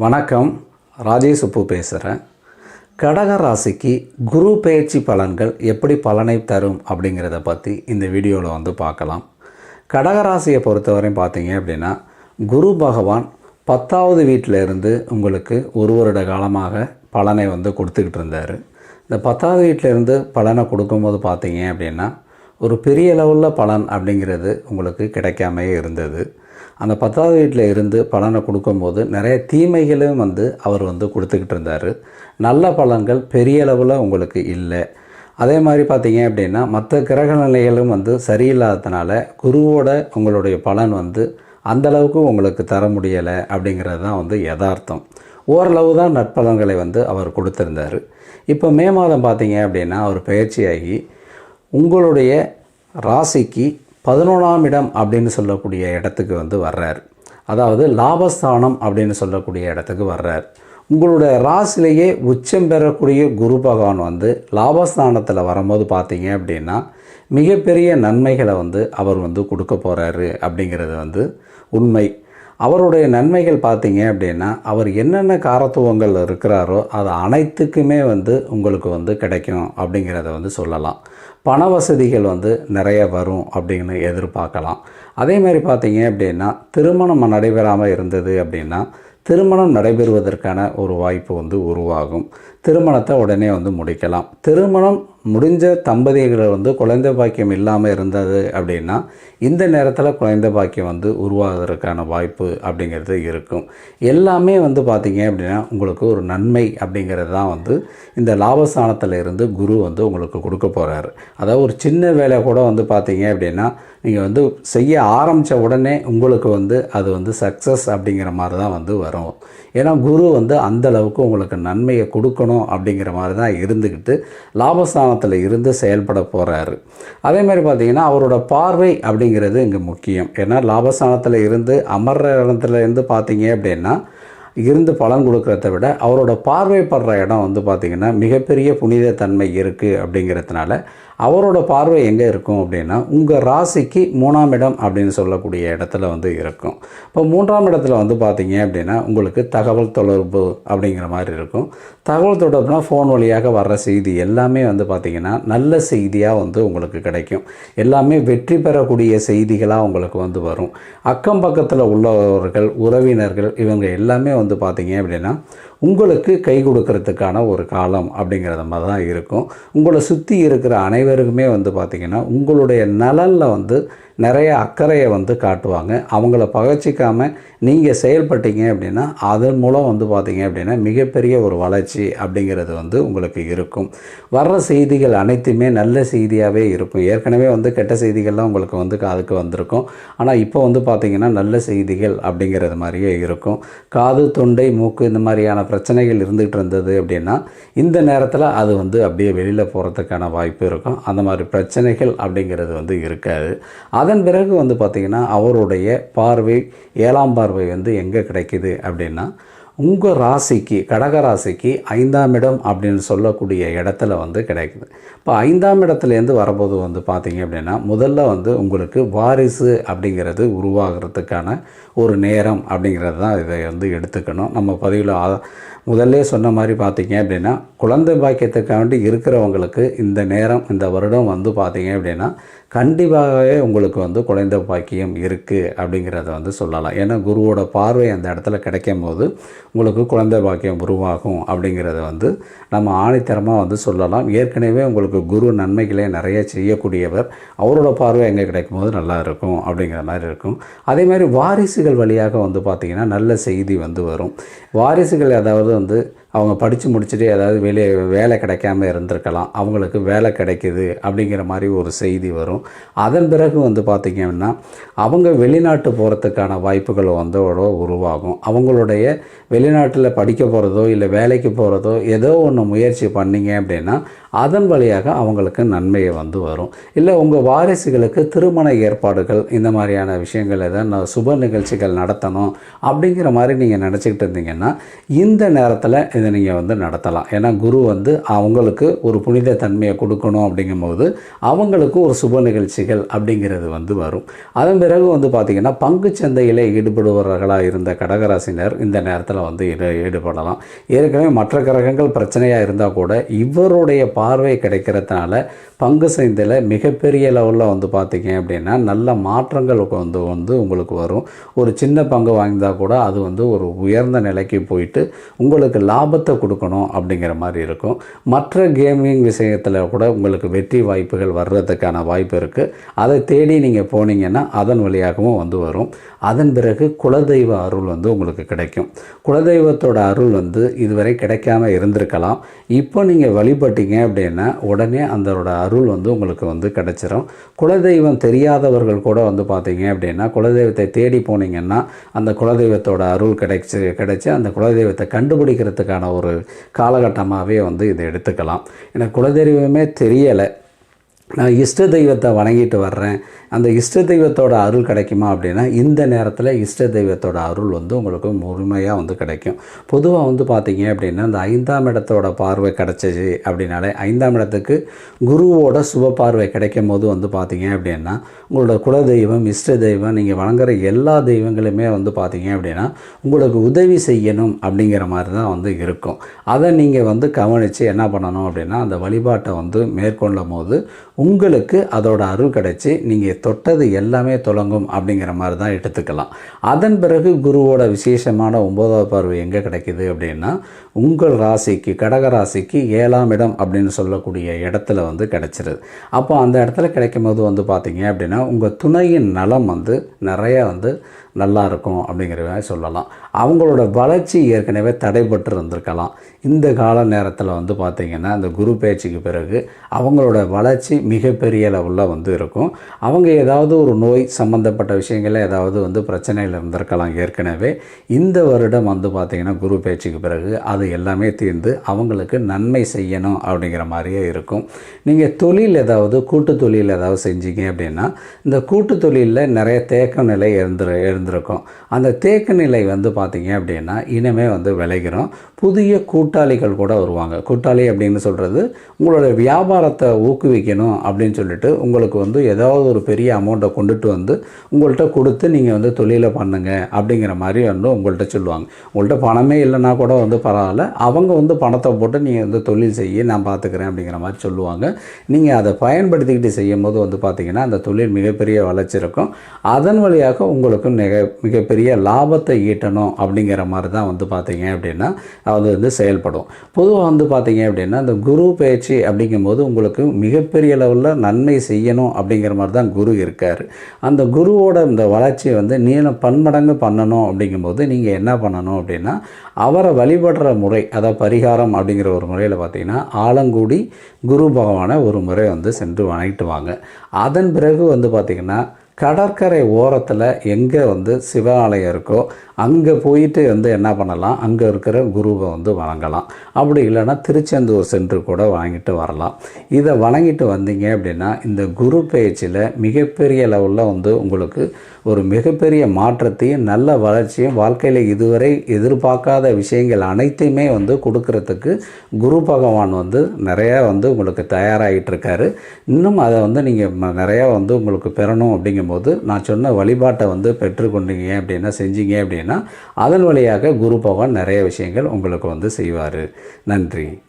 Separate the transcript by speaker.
Speaker 1: வணக்கம். ராஜேஷ் உப்பு பேசுகிறேன் கடக ராசிக்கு குரு பயிற்சி பலன்கள் எப்படி பலனை தரும் அப்படிங்கிறத பற்றி இந்த வீடியோவில் வந்து பார்க்கலாம். கடக ராசியை பொறுத்தவரையும் பார்த்தீங்க அப்படின்னா குரு பகவான் பத்தாவது வீட்டில் இருந்து உங்களுக்கு ஒரு வருட காலமாக பலனை வந்து கொடுத்துக்கிட்டு இருந்தார். இந்த பத்தாவது வீட்டில் இருந்து பலனை கொடுக்கும்போது பார்த்தீங்க அப்படின்னா ஒரு பெரிய லெவலில் பலன் அப்படிங்கிறது உங்களுக்கு கிடைக்காமே இருந்தது. அந்த பத்தாவது வீட்டில் இருந்து பலனை கொடுக்கும்போது நிறைய தீமைகளும் வந்து அவர் வந்து கொடுத்துக்கிட்டு இருந்தார். நல்ல பலன்கள் பெரிய அளவில் உங்களுக்கு இல்லை. அதே மாதிரி பார்த்தீங்க அப்படின்னா மற்ற கிரக நிலைகளும் வந்து சரியில்லாததுனால குருவோட உங்களுடைய பலன் வந்து அந்த அளவுக்கு உங்களுக்கு தர முடியலை அப்படிங்கிறது தான் வந்து யதார்த்தம். ஓரளவு தான் நட்பலன்களை வந்து அவர் கொடுத்துருந்தார். இப்போ மே மாதம் பார்த்தீங்க அப்படின்னா அவர் பயிற்சியாகி உங்களுடைய ராசிக்கு பதினொன்றாம் இடம் அப்படின்னு சொல்லக்கூடிய இடத்துக்கு வந்து வர்றார். அதாவது லாபஸ்தானம் அப்படின்னு சொல்லக்கூடிய இடத்துக்கு வர்றார். உங்களுடைய ராசிலேயே உச்சம் பெறக்கூடிய குரு பகவான் வந்து லாபஸ்தானத்தில் வரும்போது பார்த்தீங்க அப்படின்னா மிகப்பெரிய நன்மைகளை வந்து அவர் வந்து கொடுக்க போகிறாரு அப்படிங்கிறது வந்து உண்மை. அவருடைய நன்மைகள் பார்த்தீங்க அப்படின்னா அவர் என்னென்ன காரத்துவங்கள் இருக்கிறாரோ அது அனைத்துக்குமே வந்து உங்களுக்கு வந்து கிடைக்கும் அப்படிங்கிறத வந்து சொல்லலாம். பண வசதிகள் வந்து நிறைய வரும் அப்படின்னு எதிர்பார்க்கலாம். அதே மாதிரி பார்த்தீங்க அப்படின்னா திருமணம் நடைபெறாமல் இருந்தது அப்படின்னா திருமணம் நடைபெறுவதற்கான ஒரு வாய்ப்பு வந்து உருவாகும். திருமணத்தை உடனே வந்து முடிக்கலாம். திருமணம் முடிஞ்ச தம்பதிகளை வந்து குழந்தை பாக்கியம் இல்லாமல் இருந்தது அப்படின்னா இந்த நேரத்தில் குழந்தை பாக்கியம் வந்து உருவாகிறதுக்கான வாய்ப்பு அப்படிங்கிறது இருக்கும். எல்லாமே வந்து பார்த்திங்க அப்படின்னா உங்களுக்கு ஒரு நன்மை அப்படிங்கிறது தான் வந்து இந்த லாபஸ்தானத்தில் இருந்து குரு வந்து உங்களுக்கு கொடுக்க போகிறாரு அதாவது ஒரு சின்ன வேலை கூட வந்து பார்த்திங்க அப்படின்னா நீங்கள் வந்து செய்ய ஆரம்பித்த உடனே உங்களுக்கு வந்து அது வந்து சக்ஸஸ் அப்படிங்கிற மாதிரி தான் வந்து வரும். ஏன்னா குரு வந்து அந்த அளவுக்கு உங்களுக்கு நன்மையை கொடுக்கணும் அப்படிங்கிற மாதிரி தான் இருந்துக்கிட்டு லாபஸ்தானத்தில் இருந்து செயல்பட போகிறாரு அதே மாதிரி பார்த்தீங்கன்னா அவரோட பார்வை அப்படிங்கிறது இங்கே முக்கியம். ஏன்னா லாபஸ்தானத்தில் இருந்து அமர்ற இடத்துல இருந்து பார்த்தீங்க அப்படின்னா இருந்து பலன் கொடுக்குறத விட அவரோட பார்வைப்படுற இடம் வந்து பார்த்திங்கன்னா மிகப்பெரிய புனித தன்மை இருக்குது அப்படிங்கிறதுனால அவரோட பார்வை எங்கே இருக்கும் அப்படின்னா உங்கள் ராசிக்கு மூணாம் இடம் அப்படின்னு சொல்லக்கூடிய இடத்துல வந்து இருக்கும். இப்போ மூன்றாம் இடத்துல வந்து பார்த்தீங்க அப்படின்னா உங்களுக்கு தகவல் தொடர்பு அப்படிங்கிற மாதிரி இருக்கும். தகவல் தொடர்புனா ஃபோன் வழியாக வர்ற செய்தி எல்லாமே வந்து பார்த்திங்கன்னா நல்ல செய்தியாக வந்து உங்களுக்கு கிடைக்கும். எல்லாமே வெற்றி பெறக்கூடிய செய்திகளாக உங்களுக்கு வந்து வரும். அக்கம் பக்கத்தில் உள்ளவர்கள் உறவினர்கள் இவங்க எல்லாமே வந்து பார்த்தீங்க அப்படின்னா உங்களுக்கு கை கொடுக்கறதுக்கான ஒரு காலம் அப்படிங்கிறத மாதிரி தான் இருக்கும். உங்களை சுற்றி இருக்கிற அனைவருக்குமே வந்து பார்த்திங்கன்னா உங்களுடைய நலனில் வந்து நிறைய அக்கறையை வந்து காட்டுவாங்க. அவங்கள பகச்சிக்காமல் நீங்கள் செயல்பட்டீங்க அப்படின்னா அதன் மூலம் வந்து பார்த்தீங்க அப்படின்னா மிகப்பெரிய ஒரு வளர்ச்சி அப்படிங்கிறது வந்து உங்களுக்கு இருக்கும். வர்ற செய்திகள் அனைத்துமே நல்ல செய்தியாகவே இருக்கும். ஏற்கனவே வந்து கெட்ட செய்திகள்லாம் உங்களுக்கு வந்து காதுக்கு வந்திருக்கும். ஆனால் இப்போ வந்து பார்த்திங்கன்னா நல்ல செய்திகள் அப்படிங்கிறது மாதிரியே இருக்கும். காது தொண்டை மூக்கு இந்த மாதிரியான பிரச்சனைகள் இருந்துகிட்டு இருந்தது அப்படின்னா இந்த நேரத்தில் அது வந்து அப்படியே வெளியில் போகிறதுக்கான வாய்ப்பு இருக்கும். அந்த மாதிரி பிரச்சனைகள் அப்படிங்கிறது வந்து இருக்காது. அதன் பிறகு வந்து பார்த்திங்கன்னா அவருடைய பார்வை ஏழாம் பார்வை வந்து எங்கே கிடைக்குது அப்படின்னா உங்கள் ராசிக்கு கடக ராசிக்கு ஐந்தாம் இடம் அப்படின்னு சொல்லக்கூடிய இடத்துல வந்து கிடைக்குது. இப்போ ஐந்தாம் இடத்துலேருந்து வரும்போது வந்து பார்த்திங்க அப்படின்னா முதல்ல வந்து உங்களுக்கு வாரிசு அப்படிங்கிறது உருவாகிறதுக்கான ஒரு நேரம் அப்படிங்கிறது தான் இதை வந்து எடுத்துக்கணும். நம்ம பதிவில் முதல்ல சொன்ன மாதிரி பார்த்திங்க அப்படின்னா குழந்தை பாக்கியத்துக்காண்டி இருக்கிறவங்களுக்கு இந்த நேரம் இந்த வருடம் வந்து பார்த்திங்க அப்படின்னா கண்டிப்பாகவே உங்களுக்கு வந்து குழந்தை பாக்கியம் இருக்குது அப்படிங்கிறத வந்து சொல்லலாம். ஏன்னா குருவோட பார்வை அந்த இடத்துல கிடைக்கும் போது உங்களுக்கு குழந்தை பாக்கியம் உருவாகும் அப்படிங்கிறத வந்து நம்ம ஆணித்தரமாக வந்து சொல்லலாம். ஏற்கனவே உங்களுக்கு குரு நன்மைகளே நிறைய செய்யக்கூடியவர் அவரோட பார்வை எங்கே கிடைக்கும் போது நல்லா இருக்கும் அப்படிங்கிற மாதிரி இருக்கும். அதே மாதிரி வாரிசுகள் வழியாக வந்து பார்த்திங்கன்னா நல்ல செய்தி வந்து வரும். வாரிசுகள் அதாவது வந்து அவங்க படித்து முடிச்சுட்டு ஏதாவது வெளியே வேலை கிடைக்காம இருந்திருக்கலாம். அவங்களுக்கு வேலை கிடைக்குது அப்படிங்கிற மாதிரி ஒரு செய்தி வரும். அதன் பிறகு வந்து பார்த்திங்கன்னா அவங்க வெளிநாட்டு போகிறதுக்கான வாய்ப்புகள் வந்து உருவாகும். அவங்களுடைய வெளிநாட்டில் படிக்க போகிறதோ இல்லை வேலைக்கு போகிறதோ ஏதோ ஒன்று முயற்சி பண்ணீங்க அப்படின்னா அதன் வழியாக அவங்களுக்கு நன்மையை வந்து வரும். இல்லை உங்கள் வாரிசுகளுக்கு திருமண ஏற்பாடுகள் இந்த மாதிரியான விஷயங்கள் எதாவது சுப நிகழ்ச்சிகள் நடத்தணும் அப்படிங்கிற மாதிரி நீங்கள் நினச்சிக்கிட்டு இருந்தீங்கன்னா இந்த நேரத்தில் இதை நீங்கள் வந்து நடத்தலாம். ஏன்னா குரு வந்து அவங்களுக்கு ஒரு புனித தன்மையை கொடுக்கணும் அப்படிங்கும்போது அவங்களுக்கு ஒரு சுப நிகழ்ச்சிகள் அப்படிங்கிறது வந்து வரும். அதன் பிறகு வந்து பார்த்திங்கன்னா பங்கு சந்தையில் ஈடுபடுபவர்களாக இருந்த கடகராசினர் இந்த நேரத்தில் வந்து ஈடுபடலாம். ஏற்கனவே மற்ற கிரகங்கள் பிரச்சனையாக இருந்தால் கூட இவருடைய பார்வை கிடைக்கிறதுனால பங்கு சந்தையில் மிகப்பெரிய லெவலில் வந்து பார்த்திங்க அப்படின்னா நல்ல மாற்றங்கள் வந்து வந்து உங்களுக்கு வரும். ஒரு சின்ன பங்கு வாங்கியிருந்தால் கூட அது வந்து ஒரு உயர்ந்த நிலைக்கு போயிட்டு உங்களுக்கு லாபத்தை கொடுக்கணும் அப்படிங்கிற மாதிரி இருக்கும். மற்ற கேமிங் விஷயத்தில் கூட உங்களுக்கு வெற்றி வாய்ப்புகள் வர்றதுக்கான வாய்ப்பு இருக்குது அதை தேடி நீங்கள் போனீங்கன்னா அதன் வழியாகவும் வந்து வரும். அதன் பிறகு குலதெய்வ அருள் வந்து உங்களுக்கு கிடைக்கும். குலதெய்வத்தோட அருள் வந்து இதுவரை கிடைக்காம இருந்திருக்கலாம். இப்போ நீங்கள் வழிபட்டீங்க அப்படின்னா உடனே அந்தோட அருள் வந்து உங்களுக்கு வந்து கிடைச்சிரும். குலதெய்வம் தெரியாதவர்கள் கூட வந்து பார்த்தீங்க அப்படின்னா குலதெய்வத்தை தேடி போனீங்கன்னா அந்த குலதெய்வத்தோட அருள் கிடைச்சி கிடைச்சி அந்த குலதெய்வத்தை கண்டுபிடிக்கிறதுக்கான ஒரு காலகட்டமாகவே வந்து இதை எடுத்துக்கலாம். எனக்கு குலதெய்வமே தெரியலை. நான் இஷ்ட தெய்வத்தை வணங்கிட்டு வர்றேன். அந்த இஷ்ட தெய்வத்தோட அருள் கிடைக்குமா அப்படின்னா இந்த நேரத்தில் இஷ்ட தெய்வத்தோட அருள் வந்து உங்களுக்கு முழுமையாக வந்து கிடைக்கும். பொதுவாக வந்து பார்த்தீங்க அப்படின்னா இந்த ஐந்தாம் இடத்தோட பார்வை கிடைச்சிச்சு அப்படின்னாலே ஐந்தாம் இடத்துக்கு குருவோட சுப பார்வை கிடைக்கும் போது வந்து பார்த்தீங்க அப்படின்னா உங்களோட குலதெய்வம் இஷ்ட தெய்வம் நீங்கள் வணங்குற எல்லா தெய்வங்களுமே வந்து பார்த்தீங்க அப்படின்னா உங்களுக்கு உதவி செய்யணும் அப்படிங்கிற மாதிரி தான் வந்து இருக்கும். அதை நீங்கள் வந்து கவனித்து என்ன பண்ணணும் அப்படின்னா அந்த வழிபாட்டை வந்து மேற்கொள்ளும் போது உங்களுக்கு அதோட அருள் கிடைச்சி நீங்கள் தொட்டது எல்லாமே தொடங்கும் அப்படிங்கிற மாதிரி தான் எடுத்துக்கலாம். அதன் பிறகு குருவோட விசேஷமான ஒன்பதாவது பார்வை எங்கே கிடைக்குது அப்படின்னா உங்கள் ராசிக்கு கடக ராசிக்கு ஏழாம் இடம் அப்படின்னு சொல்லக்கூடிய இடத்துல வந்து கிடைச்சிருது. அப்போ அந்த இடத்துல கிடைக்கும் போது வந்து பார்த்தீங்க அப்படின்னா உங்கள் துணையின் நலம் வந்து நிறையா வந்து நல்லா இருக்கும் அப்படிங்கிற மாதிரி சொல்லலாம். அவங்களோட வளர்ச்சி ஏற்கனவே தடைபட்டு இருந்திருக்கலாம். இந்த கால நேரத்தில் வந்து பார்த்திங்கன்னா இந்த குரு பேச்சுக்கு பிறகு அவங்களோட வளர்ச்சி மிகப்பெரிய லெவலில் வந்து இருக்கும். அவங்க ஏதாவது ஒரு நோய் சம்மந்தப்பட்ட விஷயங்களில் ஏதாவது வந்து பிரச்சனையில் இருந்திருக்கலாம் ஏற்கனவே. இந்த வருடம் வந்து பார்த்திங்கன்னா குரு பேச்சுக்கு பிறகு அது எல்லாமே தீர்ந்து அவங்களுக்கு நன்மை செய்யணும் அப்படிங்கிற மாதிரியே இருக்கும். நீங்கள் தொழில் ஏதாவது கூட்டு தொழில் ஏதாவது செஞ்சீங்க அப்படின்னா இந்த கூட்டு தொழிலில் நிறைய தேக்க நிலை இருந்துரு இருந்திருக்கும். அந்த தேக்க நிலை வந்து பார்த்தீங்க அப்படின்னா இனிமே வந்து விளைகிறோம். புதிய கூட்டாளிகள் கூட வருவாங்க. கூட்டாளி அப்படின்னு சொல்கிறது உங்களோட வியாபாரத்தை ஊக்குவிக்கணும் அப்படின்னு சொல்லிட்டு உங்களுக்கு வந்து ஏதாவது ஒரு பெரிய அமௌண்ட்டை கொண்டுட்டு வந்து உங்கள்கிட்ட கொடுத்து நீங்கள் வந்து தொழிலை பண்ணுங்க அப்படிங்கிற மாதிரி வந்து உங்கள்கிட்ட சொல்லுவாங்க. உங்கள்கிட்ட பணமே இல்லைனா கூட வந்து பரவாயில்ல. அவங்க வந்து பணத்தை போட்டு நீங்கள் வந்து தொழில் செய்ய நான் பார்த்துக்கிறேன் அப்படிங்கிற மாதிரி சொல்லுவாங்க. நீங்கள் அதை பயன்படுத்திக்கிட்டு செய்யும் போது வந்து பார்த்திங்கன்னா அந்த தொழில் மிகப்பெரிய வளர்ச்சி இருக்கும். அதன் வழியாக உங்களுக்கு மிக மிகப்பெரிய லாபத்தை ஈட்டணும் அப்படிங்கிற மாதிரி தான் வந்து பார்த்தீங்க அப்படின்னா அது வந்து செயல்படும். பொதுவாக வந்து பார்த்தீங்க அப்படின்னா இந்த குரு பயிற்சி அப்படிங்கும்போது உங்களுக்கு மிகப்பெரிய லெவலில் நன்மை செய்யணும் அப்படிங்கிற மாதிரி தான் குரு இருக்கார். அந்த குருவோட இந்த வளர்ச்சியை வந்து நீளம் பன்மடங்கு பண்ணணும் அப்படிங்கும்போது நீங்கள் என்ன பண்ணணும் அப்படின்னா அவரை வழிபடுற முறை அதாவது பரிகாரம் அப்படிங்கிற ஒரு முறையில் பார்த்தீங்கன்னா ஆலங்குடி குரு பகவானை ஒரு முறை வந்து சென்று வணங்கிட்டு வாங்க. அதன் பிறகு வந்து பார்த்திங்கன்னா கடற்கரை ஓரத்தில் எங்கே வந்து சிவாலயம் இருக்கோ அங்கே போயிட்டு வந்து என்ன பண்ணலாம்? அங்கே இருக்கிற குருவை வந்து வணங்கலாம். அப்படி இல்லைன்னா திருச்செந்தூர் சென்று கூட வணங்கிட்டு வரலாம். இதை வணங்கிட்டு வந்தீங்க அப்படின்னா இந்த குரு பேச்சில் மிகப்பெரிய லெவலில் வந்து உங்களுக்கு ஒரு மிகப்பெரிய மாற்றத்தையும் நல்ல வளர்ச்சியும் வாழ்க்கையில் இதுவரை எதிர்பார்க்காத விஷயங்கள் அனைத்தையுமே வந்து கொடுக்கறதுக்கு குரு பகவான் வந்து நிறையா வந்து உங்களுக்கு தயாராகிட்டு இருக்காரு இன்னும் அதை வந்து நீங்கள் நிறையா வந்து உங்களுக்கு பெறணும் அப்படிங்கும்போது நான் சொன்ன வழிபாட்டை வந்து பெற்றுக்கொண்டீங்க அப்படின்னா செஞ்சீங்க அப்படின்னா அப்படின்னா அதன் வழியாக குரு பகவான் நிறைய விஷயங்கள் உங்களுக்கு வந்து செய்வார். நன்றி.